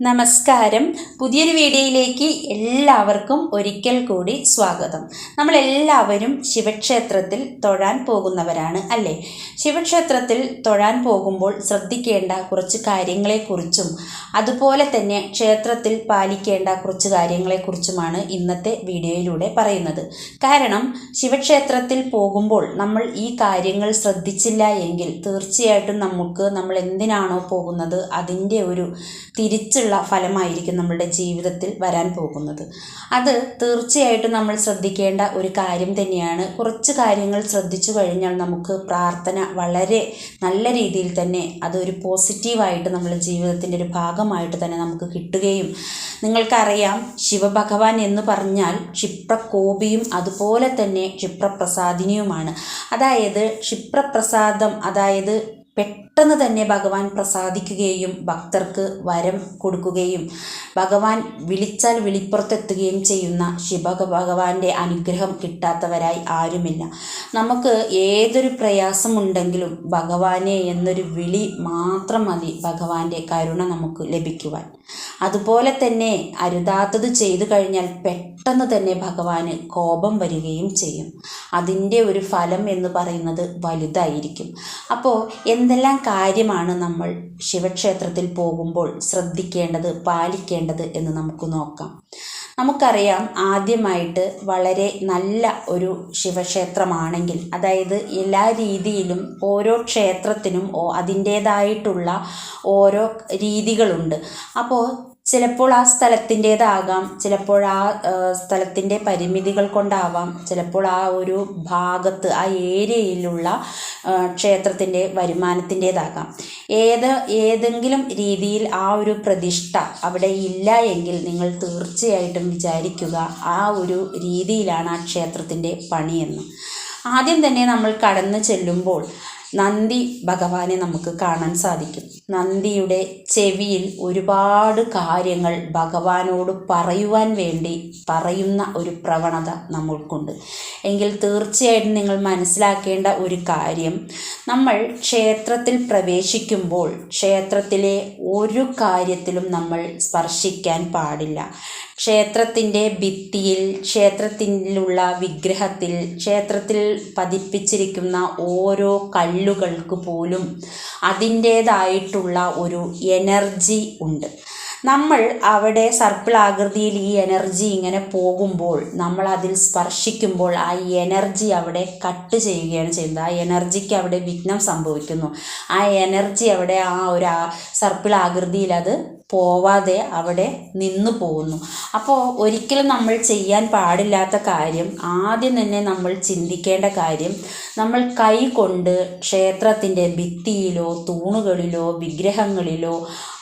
നമസ്കാരം. പുതിയൊരു വീഡിയോയിലേക്ക് എല്ലാവർക്കും ഒരിക്കൽ കൂടി സ്വാഗതം. നമ്മളെല്ലാവരും ശിവക്ഷേത്രത്തിൽ തൊഴാൻ പോകുന്നവരാണ് അല്ലേ? ശിവക്ഷേത്രത്തിൽ തൊഴാൻ പോകുമ്പോൾ ശ്രദ്ധിക്കേണ്ട കുറച്ച് കാര്യങ്ങളെക്കുറിച്ചും അതുപോലെ തന്നെ ക്ഷേത്രത്തിൽ പാലിക്കേണ്ട കുറച്ച് കാര്യങ്ങളെക്കുറിച്ചുമാണ് ഇന്നത്തെ വീഡിയോയിലൂടെ പറയുന്നത്. കാരണം ശിവക്ഷേത്രത്തിൽ പോകുമ്പോൾ നമ്മൾ ഈ കാര്യങ്ങൾ ശ്രദ്ധിച്ചില്ല എങ്കിൽ തീർച്ചയായിട്ടും നമുക്ക് നമ്മൾ എന്തിനാണോ പോകുന്നത് അതിന്റെ ഒരു തിരിച്ചുള്ള ഫലമായിരിക്കും നമ്മളുടെ ജീവിതത്തിൽ വരാൻ പോകുന്നത്. അത് തീർച്ചയായിട്ടും നമ്മൾ ശ്രദ്ധിക്കേണ്ട ഒരു കാര്യം തന്നെയാണ്. കുറച്ച് കാര്യങ്ങൾ ശ്രദ്ധിച്ചു കഴിഞ്ഞാൽ നമുക്ക് പ്രാർത്ഥന വളരെ നല്ല രീതിയിൽ തന്നെ അതൊരു പോസിറ്റീവായിട്ട് നമ്മുടെ ജീവിതത്തിന്റെ ഒരു ഭാഗമായിട്ട് തന്നെ നമുക്ക് കിട്ടുകയും നിങ്ങൾക്കറിയാം ശിവഭഗവാൻ എന്ന് പറഞ്ഞാൽ ക്ഷിപ്രകോപിയും അതുപോലെ തന്നെ ക്ഷിപ്രപ്രസാദിനിയുമാണ്. അതായത് ക്ഷിപ്രപ്രസാദം അതായത് പെട്ടെന്ന് തന്നെ ഭഗവാൻ പ്രസാദിക്കുകയും ഭക്തർക്ക് വരം കൊടുക്കുകയും ഭഗവാൻ വിളിച്ചാൽ വിളിപ്പുറത്തെത്തുകയും ചെയ്യുന്ന ശിവ ഭഗവാന്റെ അനുഗ്രഹം കിട്ടാത്തവരായി ആരുമില്ല. നമുക്ക് ഏതൊരു പ്രയാസമുണ്ടെങ്കിലും ഭഗവാനെ എന്നൊരു വിളി മാത്രം മതി ഭഗവാന്റെ കരുണ നമുക്ക് ലഭിക്കുവാൻ. അതുപോലെ തന്നെ അരുതാത്തത് ചെയ്തു കഴിഞ്ഞാൽ പെട്ടെന്ന് തന്നെ ഭഗവാന് കോപം വരികയും ചെയ്യും. അതിന്റെ ഒരു ഫലം എന്ന് പറയുന്നത് വലുതായിരിക്കും. അപ്പോൾ എന്തെല്ലാം കാര്യമാണ് നമ്മൾ ശിവക്ഷേത്രത്തിൽ പോകുമ്പോൾ ശ്രദ്ധിക്കേണ്ടത് പാലിക്കേണ്ടത് എന്ന് നമുക്ക് നോക്കാം. നമുക്കറിയാം ആദ്യമായിട്ട് വളരെ നല്ല ഒരു ശിവക്ഷേത്രമാണെങ്കിൽ അതായത് എല്ലാ രീതിയിലും ഓരോ ക്ഷേത്രത്തിനും അതിന്റേതായിട്ടുള്ള ഓരോ രീതികളുണ്ട്. അപ്പോൾ ചിലപ്പോൾ ആ സ്ഥലത്തിന്റേതാകാം ചിലപ്പോൾ ആ സ്ഥലത്തിന്റെ പരിമിതികൾ കൊണ്ടാവാം ചിലപ്പോൾ ആ ഒരു ഭാഗത്ത് ആ ഏരിയയിലുള്ള ക്ഷേത്രത്തിന്റെ വരുമാനത്തിന്റേതാകാം. ഏത് ഏതെങ്കിലും രീതിയിൽ ആ ഒരു പ്രതിഷ്ഠ അവിടെ ഇല്ല എങ്കിൽ നിങ്ങൾ തീർച്ചയായിട്ടും വിചാരിക്കുക ആ ഒരു രീതിയിലാണ് ആ ക്ഷേത്രത്തിന്റെ പണിയെന്ന്. ആദ്യം തന്നെ നമ്മൾ കടന്നു ചെല്ലുമ്പോൾ നന്ദി ഭഗവാനെ നമുക്ക് കാണാൻ സാധിക്കും. നന്ദിയുടെ ചെവിയിൽ ഒരുപാട് കാര്യങ്ങൾ ഭഗവാനോട് പറയുവാൻ വേണ്ടി പറയുന്ന ഒരു പ്രവണത നമ്മൾക്കുണ്ട്. എങ്കിൽ തീർച്ചയായിട്ടും നിങ്ങൾ മനസ്സിലാക്കേണ്ട ഒരു കാര്യം. നമ്മൾ ക്ഷേത്രത്തിൽ പ്രവേശിക്കുമ്പോൾ ക്ഷേത്രത്തിലെ ഒരു കാര്യത്തിലും നമ്മൾ സ്പർശിക്കാൻ പാടില്ല. ക്ഷേത്രത്തിന്റെ ഭിത്തിയിൽ ക്ഷേത്രത്തിലുള്ള വിഗ്രഹത്തിൽ ക്ഷേത്രത്തിൽ പതിപ്പിച്ചിരിക്കുന്ന ഓരോ കല്ലുകൾക്ക് പോലും അതിന്റേതായിട്ടുള്ള ഒരു എനർജി ഉണ്ട്. നമ്മൾ അവിടെ സർപ്പിൾ ആകൃതിയിൽ ഈ എനർജി ഇങ്ങനെ പോകുമ്പോൾ നമ്മൾ അതിൽ സ്പർശിക്കുമ്പോൾ ആ എനർജി അവിടെ കട്ട് ചെയ്യുകയാണ് ചെയ്യുന്നത്. ആ എനർജിക്ക് അവിടെ വിഘ്നം സംഭവിക്കുന്നു. ആ എനർജി അവിടെ ആ ഒരു സർപ്പിൾ ആകൃതിയിൽ അത് പോവാതെ അവിടെ നിന്നു പോകുന്നു. അപ്പോൾ ഒരിക്കലും നമ്മൾ ചെയ്യാൻ പാടില്ലാത്ത കാര്യം ആദ്യം തന്നെ നമ്മൾ ചിന്തിക്കേണ്ട കാര്യം നമ്മൾ കൈ കൊണ്ട് ക്ഷേത്രത്തിന്റെ ഭിത്തിയിലോ തൂണുകളിലോ വിഗ്രഹങ്ങളിലോ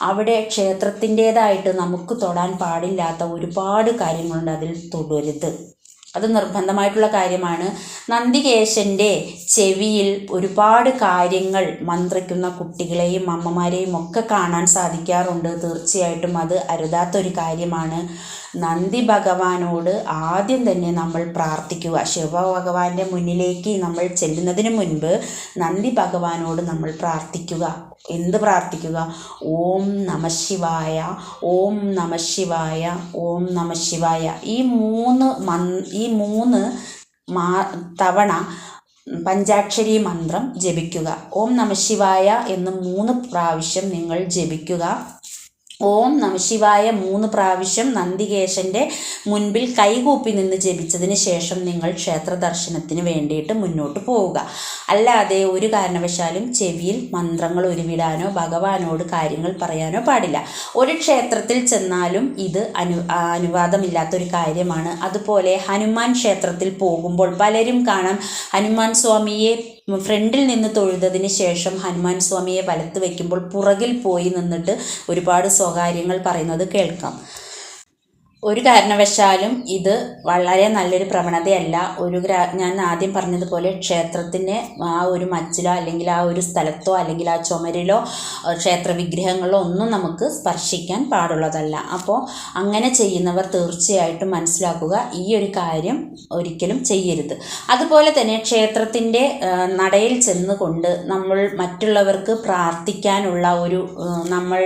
അവിടെ ക്ഷേത്രത്തിന്റേതായിട്ട് നമുക്ക് തൊടാൻ പാടില്ലാത്ത ഒരുപാട് കാര്യങ്ങളുണ്ട് അതിൽ തൊടരുത്. അത് നിർബന്ധമായിട്ടുള്ള കാര്യമാണ്. നന്ദികേശന്റെ ചെവിയിൽ ഒരുപാട് കാര്യങ്ങൾ മന്ത്രിക്കുന്ന കുട്ടികളെയും അമ്മമാരെയും ഒക്കെ കാണാൻ സാധിക്കാറുണ്ട്. തീർച്ചയായിട്ടും അത് അരുതാത്തൊരു കാര്യമാണ്. നന്ദി ഭഗവാനോട് ആദ്യം തന്നെ നമ്മൾ പ്രാർത്ഥിക്കുക. ശിവഭഗവാന്റെ മുന്നിലേക്ക് നമ്മൾ ചെല്ലുന്നതിന് മുൻപ് നന്ദി ഭഗവാനോട് നമ്മൾ പ്രാർത്ഥിക്കുക. എന്ത് പ്രാർത്ഥിക്കുക? ഓം നമശിവായ ഓം നമശിവായ ഓം നമശിവായ ഈ മൂന്ന് മന് ഈ മൂന്ന് മാ തവണ പഞ്ചാക്ഷരി മന്ത്രം ജപിക്കുക. ഓം നമശിവായ എന്ന് മൂന്ന് പ്രാവശ്യം നിങ്ങൾ ജപിക്കുക. ഓം നമശിവായ മൂന്ന് പ്രാവശ്യം നന്ദികേശന്റെ മുൻപിൽ കൈകൂപ്പി നിന്ന് ജപിച്ചതിന് ശേഷം നിങ്ങൾ ക്ഷേത്ര ദർശനത്തിന് വേണ്ടിയിട്ട് മുന്നോട്ട് പോവുക. അല്ലാതെ ഒരു കാരണവശാലും ചെവിയിൽ മന്ത്രങ്ങൾ ഉരുവിടാനോ ഭഗവാനോട് കാര്യങ്ങൾ പറയാനോ പാടില്ല. ഒരു ക്ഷേത്രത്തിൽ ചെന്നാലും ഇത് അനു അനുവാദമില്ലാത്തൊരു കാര്യമാണ്. അതുപോലെ ഹനുമാൻ ക്ഷേത്രത്തിൽ പോകുമ്പോൾ പലരും കാണാം ഹനുമാൻ സ്വാമിയെ ഫ്രണ്ടിൽ നിന്ന് തൊഴുതതിന് ശേഷം ഹനുമാൻ സ്വാമിയെ വലത്ത് വയ്ക്കുമ്പോൾ പുറകിൽ പോയി നിന്നിട്ട് ഒരുപാട് സ്വകാര്യങ്ങൾ പറയുന്നത് കേൾക്കാം. ഒരു കാരണവശാലും ഇത് വളരെ നല്ലൊരു പ്രവണതയല്ല. ഒരു ഗ്രാ ഞാൻ ആദ്യം പറഞ്ഞതുപോലെ ക്ഷേത്രത്തിന്റെ ആ ഒരു മച്ചിലോ അല്ലെങ്കിൽ ആ ഒരു സ്ഥലത്തോ അല്ലെങ്കിൽ ആ ചുമരിലോ ക്ഷേത്ര വിഗ്രഹങ്ങളോ ഒന്നും നമുക്ക് സ്പർശിക്കാൻ പാടുള്ളതല്ല. അപ്പോൾ അങ്ങനെ ചെയ്യുന്നവർ തീർച്ചയായിട്ടും മനസ്സിലാക്കുക ഈ ഒരു കാര്യം ഒരിക്കലും ചെയ്യരുത്. അതുപോലെ തന്നെ ക്ഷേത്രത്തിന്റെ നടയിൽ ചെന്നുകൊണ്ട് നമ്മൾ മറ്റുള്ളവർക്ക് പ്രാർത്ഥിക്കാനുള്ള ഒരു നമ്മൾ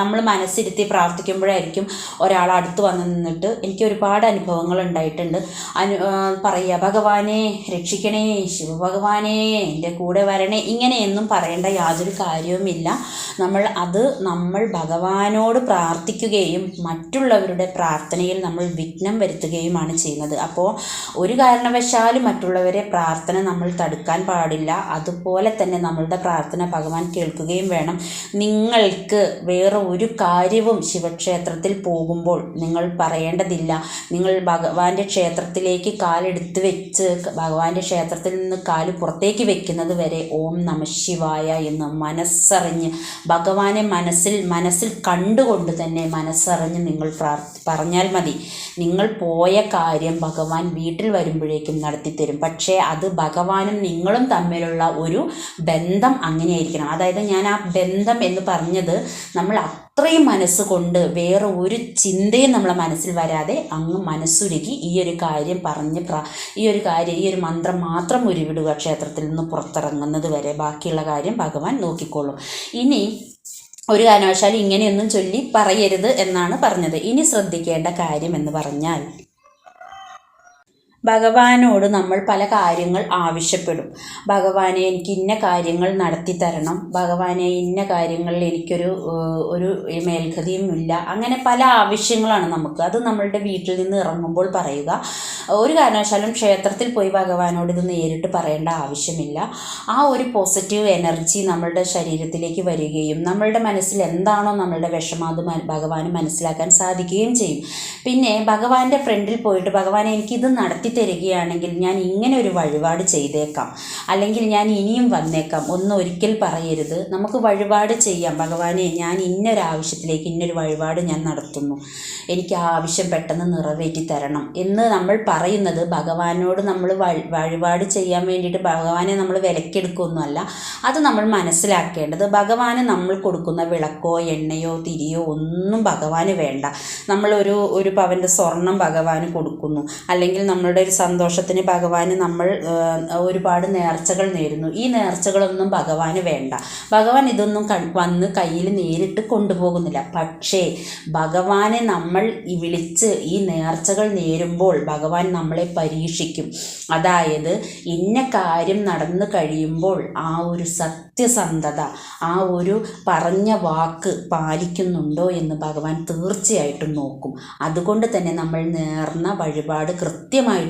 നമ്മൾ മനസ്സിരുത്തി പ്രാർത്ഥിക്കുമ്പോഴായിരിക്കും ഒരാൾ അടുത്ത് വന്ന് നിന്നിട്ട് എനിക്ക് ഒരുപാട് അനുഭവങ്ങൾ ഉണ്ടായിട്ടുണ്ട്. അനു പറയുക ഭഗവാനെ രക്ഷിക്കണേ ശിവഭഗവാനെ എന്റെ കൂടെ വരണേ. ഇങ്ങനെയൊന്നും പറയേണ്ട യാതൊരു കാര്യവുമില്ല. നമ്മൾ അത് നമ്മൾ ഭഗവാനോട് പ്രാർത്ഥിക്കുകയും മറ്റുള്ളവരുടെ പ്രാർത്ഥനയിൽ നമ്മൾ വിഘ്നം വരുത്തുകയുമാണ് ചെയ്യുന്നത്. അപ്പോൾ ഒരു കാരണവശാലും മറ്റുള്ളവരെ പ്രാർത്ഥന നമ്മൾ തടുക്കാൻ പാടില്ല. അതുപോലെ തന്നെ നമ്മളുടെ പ്രാർത്ഥന ഭഗവാൻ കേൾക്കുകയും വേണം. നിങ്ങൾക്ക് വേറെ ഒരു കാര്യവും ശിവക്ഷേത്രത്തിൽ പോകുമ്പോൾ നിങ്ങൾ പറയേണ്ടതില്ല. നിങ്ങൾ ഭഗവാന്റെ ക്ഷേത്രത്തിലേക്ക് കാലെടുത്ത് വെച്ച് ഭഗവാന്റെ ക്ഷേത്രത്തിൽ നിന്ന് കാൽ പുറത്തേക്ക് വെക്കുന്നത് വരെ ഓം നമ ശിവായ എന്ന് മനസ്സറിഞ്ഞ് ഭഗവാനെ മനസ്സിൽ മനസ്സിൽ കണ്ടുകൊണ്ട് തന്നെ മനസ്സറിഞ്ഞ് നിങ്ങൾ പറഞ്ഞാൽ മതി. നിങ്ങൾ പോയ കാര്യം ഭഗവാൻ വീട്ടിൽ വരുമ്പോഴേക്കും നടത്തിത്തരും. പക്ഷേ അത് ഭഗവാനും നിങ്ങളും തമ്മിലുള്ള ഒരു ബന്ധം അങ്ങനെയായിരിക്കണം. അതായത് ഞാൻ ആ ബന്ധം എന്ന് പറഞ്ഞത് നമ്മൾ അത്രയും മനസ്സുകൊണ്ട് വേറെ ഒരു ചിന്തയും നമ്മളെ മനസ്സിൽ വരാതെ അങ്ങ് മനസ്സുരുകി ഈ ഒരു കാര്യം പറഞ്ഞ് ഈ ഒരു കാര്യം ഈ ഒരു മന്ത്രം മാത്രം ഉരുവിടുക ക്ഷേത്രത്തിൽ നിന്ന് പുറത്തിറങ്ങുന്നത് വരെ. ബാക്കിയുള്ള കാര്യം ഭഗവാൻ നോക്കിക്കോളും. ഇനി ഒരു കാരണവശാലും ഇങ്ങനെയൊന്നും ചൊല്ലി പറയരുത് എന്നാണ് പറഞ്ഞത്. ഇനി ശ്രദ്ധിക്കേണ്ട കാര്യം എന്ന് പറഞ്ഞാൽ ഭഗവാനോട് നമ്മൾ പല കാര്യങ്ങൾ ആവശ്യപ്പെടും. ഭഗവാനെ എനിക്ക് ഇന്ന കാര്യങ്ങൾ നടത്തി തരണം ഭഗവാനെ ഇന്ന കാര്യങ്ങളിൽ എനിക്കൊരു ഒരു മേൽഗതിയും ഇല്ല. അങ്ങനെ പല ആവശ്യങ്ങളാണ് നമുക്ക്. അത് നമ്മളുടെ വീട്ടിൽ നിന്ന് ഇറങ്ങുമ്പോൾ പറയുക. ഒരു കാരണവശാലും ക്ഷേത്രത്തിൽ പോയി ഭഗവാനോട് ഇത് നേരിട്ട് പറയേണ്ട ആവശ്യമില്ല. ആ ഒരു പോസിറ്റീവ് എനർജി നമ്മളുടെ ശരീരത്തിലേക്ക് വരികയും നമ്മളുടെ മനസ്സിൽ എന്താണോ നമ്മളുടെ വിഷമം അത് ഭഗവാന് മനസ്സിലാക്കാൻ സാധിക്കുകയും ചെയ്യും. പിന്നെ ഭഗവാന്റെ ഫ്രണ്ടിൽ പോയിട്ട് ഭഗവാനെ എനിക്കിത് നടത്തി തരികയാണെങ്കിൽ ഞാൻ ഇങ്ങനെ ഒരു വഴിപാട് ചെയ്തേക്കാം. അല്ലെങ്കിൽ ഞാൻ ഇനിയും വന്നേക്കാം. ഒന്നും ഒരിക്കൽ പറയരുത്. നമുക്ക് വഴിപാട് ചെയ്യാം. ഭഗവാനെ ഞാൻ ഇന്നൊരാവശ്യത്തിലേക്ക് ഇന്നൊരു വഴിപാട് ഞാൻ നടത്തുന്നു. എനിക്ക് ആ ആവശ്യം പെട്ടെന്ന് നിറവേറ്റി തരണം. എന്ന് നമ്മൾ പറയുന്നത് ഭഗവാനോട് നമ്മൾ വഴി- വഴിപാട് ചെയ്യാൻ വേണ്ടിയിട്ട് ഭഗവാനെ നമ്മൾ വിലക്കെടുക്കുമെന്നല്ല അത് നമ്മൾ മനസ്സിലാക്കേണ്ടത് ഭഗവാന് നമ്മൾ കൊടുക്കുന്ന വിളക്കോ എണ്ണയോ തിരിയോ ഒന്നും ഭഗവാന് വേണ്ട. നമ്മളൊരു ഒരു പവന്റെ സ്വർണം ഭഗവാന് കൊടുക്കുന്നു. അല്ലെങ്കിൽ നമ്മളുടെ ഒരു സന്തോഷത്തിന് ഭഗവാന് നമ്മൾ ഒരുപാട് നേർച്ചകൾ നേരുന്നു. ഈ നേർച്ചകളൊന്നും ഭഗവാന് വേണ്ട. ഭഗവാൻ ഇതൊന്നും വന്ന് കയ്യിൽ നേരിട്ട് കൊണ്ടുപോകുന്നില്ല. പക്ഷേ ഭഗവാനെ നമ്മൾ വിളിച്ച് ഈ നേർച്ചകൾ നേരുമ്പോൾ ഭഗവാൻ നമ്മളെ പരീക്ഷിക്കും. അതായത് ഇന്ന കാര്യം നടന്നു കഴിയുമ്പോൾ ആ ഒരു സത്യസന്ധത ആ ഒരു പറഞ്ഞ വാക്ക് പാലിക്കുന്നുണ്ടോ എന്ന് ഭഗവാൻ തീർച്ചയായിട്ടും നോക്കും. അതുകൊണ്ട് തന്നെ നമ്മൾ നേർന്ന വഴിപാട്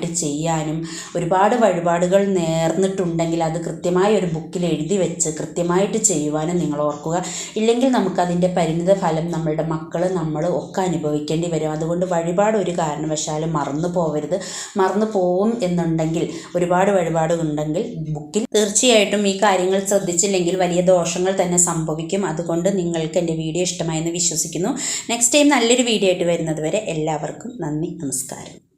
കൃത്യമായിട്ട് ചെയ്യാനും ഒരുപാട് വഴിപാടുകൾ നേർന്നിട്ടുണ്ടെങ്കിൽ അത് കൃത്യമായ ഒരു ബുക്കിൽ എഴുതി വെച്ച് കൃത്യമായിട്ട് ചെയ്യുവാനും നിങ്ങൾ ഓർക്കുക. ഇല്ലെങ്കിൽ നമുക്കതിന്റെ പരിണിത ഫലം നമ്മളുടെ മക്കൾ നമ്മൾ ഒക്കെ അനുഭവിക്കേണ്ടി വരും. അതുകൊണ്ട് വഴിപാട് ഒരു കാരണവശാലും മറന്നു പോവരുത്. മറന്നു പോവും എന്നുണ്ടെങ്കിൽ ഒരുപാട് വഴിപാടുകളുണ്ടെങ്കിൽ ബുക്കിൽ തീർച്ചയായിട്ടും ഈ കാര്യങ്ങൾ ശ്രദ്ധിച്ചില്ലെങ്കിൽ വലിയ ദോഷങ്ങൾ തന്നെ സംഭവിക്കും. അതുകൊണ്ട് നിങ്ങൾക്ക് എന്റെ വീഡിയോ ഇഷ്ടമായെന്ന് വിശ്വസിക്കുന്നു. നെക്സ്റ്റ് ടൈം നല്ലൊരു വീഡിയോ ആയിട്ട് വരുന്നത് വരെ എല്ലാവർക്കും നന്ദി നമസ്കാരം.